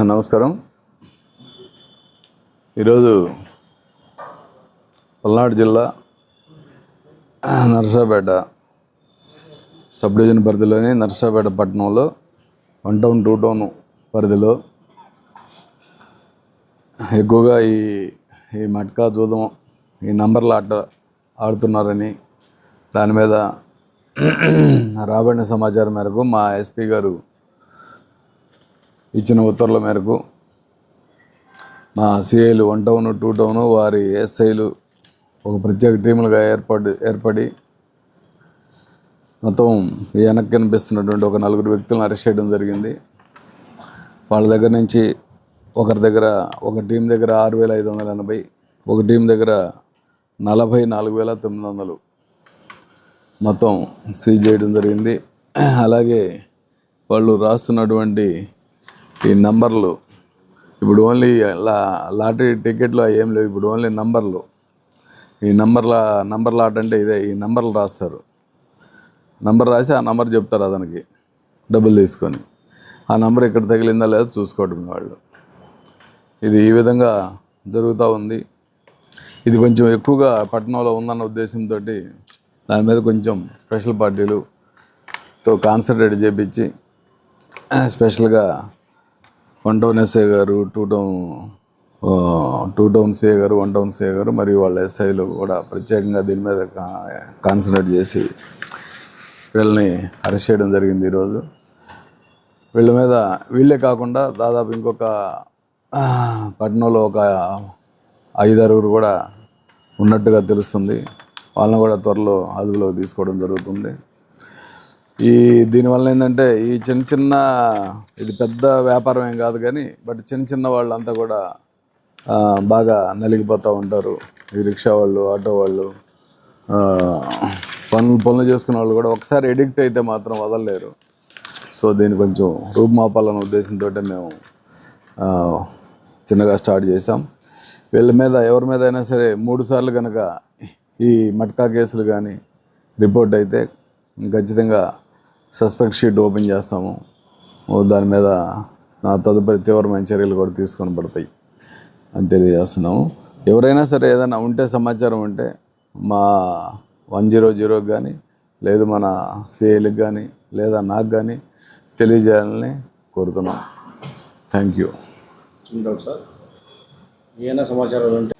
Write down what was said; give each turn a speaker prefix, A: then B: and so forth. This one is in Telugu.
A: నమస్కారం. ఈరోజు పల్నాడు జిల్లా నర్సాపేట సబ్ డివిజన్ పరిధిలోని నర్సాపేట పట్టణంలో వన్ టౌన్ టూ టౌన్ పరిధిలో ఎక్కువగా ఈ ఈ మట్కా జూదం ఈ నంబర్ల ఆట ఆడుతున్నారని దాని మీద రాబడిన సమాచారం మేరకు మా ఎస్పీ గారు ఇచ్చిన ఉత్తర్వుల మేరకు మా సిఐలు వన్ టౌన్ టూ టౌన్ వారి ఎస్ఐలు ఒక ప్రత్యేక టీములుగా ఏర్పడి ఏర్పడి మొత్తం వెనక్కి కనిపిస్తున్నటువంటి ఒక నలుగురు వ్యక్తులను అరెస్ట్ చేయడం జరిగింది. వాళ్ళ దగ్గర నుంచి ఒకరి దగ్గర ఒక టీం దగ్గర ఆరు వేల ఐదు వందల ఎనభై ఒక టీం దగ్గర నలభై నాలుగు వేల తొమ్మిది వందలు మొత్తం సీజ్ చేయడం జరిగింది. అలాగే వాళ్ళు రాస్తున్నటువంటి ఈ నంబర్లు. ఇప్పుడు ఓన్లీ లా లాటరీ టికెట్లు అవి ఏం లేవు. ఇప్పుడు ఓన్లీ నంబర్లు. ఈ నంబర్ల నంబర్ లాట్ అంటే ఇదే ఈ నంబర్లు రాస్తారు. నంబర్ రాసి ఆ నంబర్ చెప్తారు అతనికి. డబ్బులు తీసుకొని. ఆ నంబర్ ఇక్కడ తగిలిందా లేదా చూసుకోవడం వాళ్ళు. ఇది ఈ విధంగా జరుగుతూ ఉంది. ఇది కొంచెం ఎక్కువగా పట్టణంలో ఉందన్న ఉద్దేశంతో దాని మీద కొంచెం స్పెషల్ పార్టీలుతో కాన్సన్ట్రేట్ చేపించి స్పెషల్గా వన్ టౌన్ ఎస్ఐ గారు two town two town CA గారు వన్ టౌన్ సిఏ గారు మరియు వాళ్ళ ఎస్ఐలు కూడా ప్రత్యేకంగా దీని మీద కా- కాన్సన్ట్రేట్ చేసి వీళ్ళని అరెస్ట్ చేయడం జరిగింది ఈరోజు. వీళ్ళ మీద వీళ్ళే కాకుండా దాదాపు ఇంకొక పట్టణంలో ఒక ఐదారుగురు కూడా ఉన్నట్టుగా తెలుస్తుంది. వాళ్ళని కూడా త్వరలో అదుపులోకి తీసుకోవడం జరుగుతుంది. ఈ దీనివల్ల ఏంటంటే ఈ చిన్న చిన్న ఇది పెద్ద వ్యాపారం ఏం కాదు కానీ బట్ చిన్న చిన్న వాళ్ళంతా కూడా బాగా నలిగిపోతూ ఉంటారు. ఈ రిక్షా వాళ్ళు ఆటో వాళ్ళు పనులు పనులు చేసుకునే వాళ్ళు కూడా ఒకసారి ఎడిక్ట్ అయితే మాత్రం వదలలేరు. సో దీన్ని కొంచెం రూపుమాపాలన్న ఉద్దేశంతో మేము చిన్నగా స్టార్ట్ చేసాం వీళ్ళ మీద ఎవరి మీద అయినా సరే మూడు సార్లు కనుక ఈ మట్కా కేసులు కానీ రిపోర్ట్ అయితే ఖచ్చితంగా సస్పెక్ట్ షీట్ ఓపెన్ చేస్తాము. దాని మీద నా తదుపరి తీవ్రమైన చర్యలు కూడా తీసుకొని పడతాయి. అని తెలియజేస్తున్నాము. ఎవరైనా సరే ఏదైనా ఉంటే సమాచారం ఉంటే మా వన్ జీరో జీరోకి కానీ లేదు మన సిఐలకు కానీ లేదా నాకు కానీ తెలియజేయాలని కోరుతున్నాం. Thank you
B: sir. ఏమైనా సమాచారాలు ఉంటే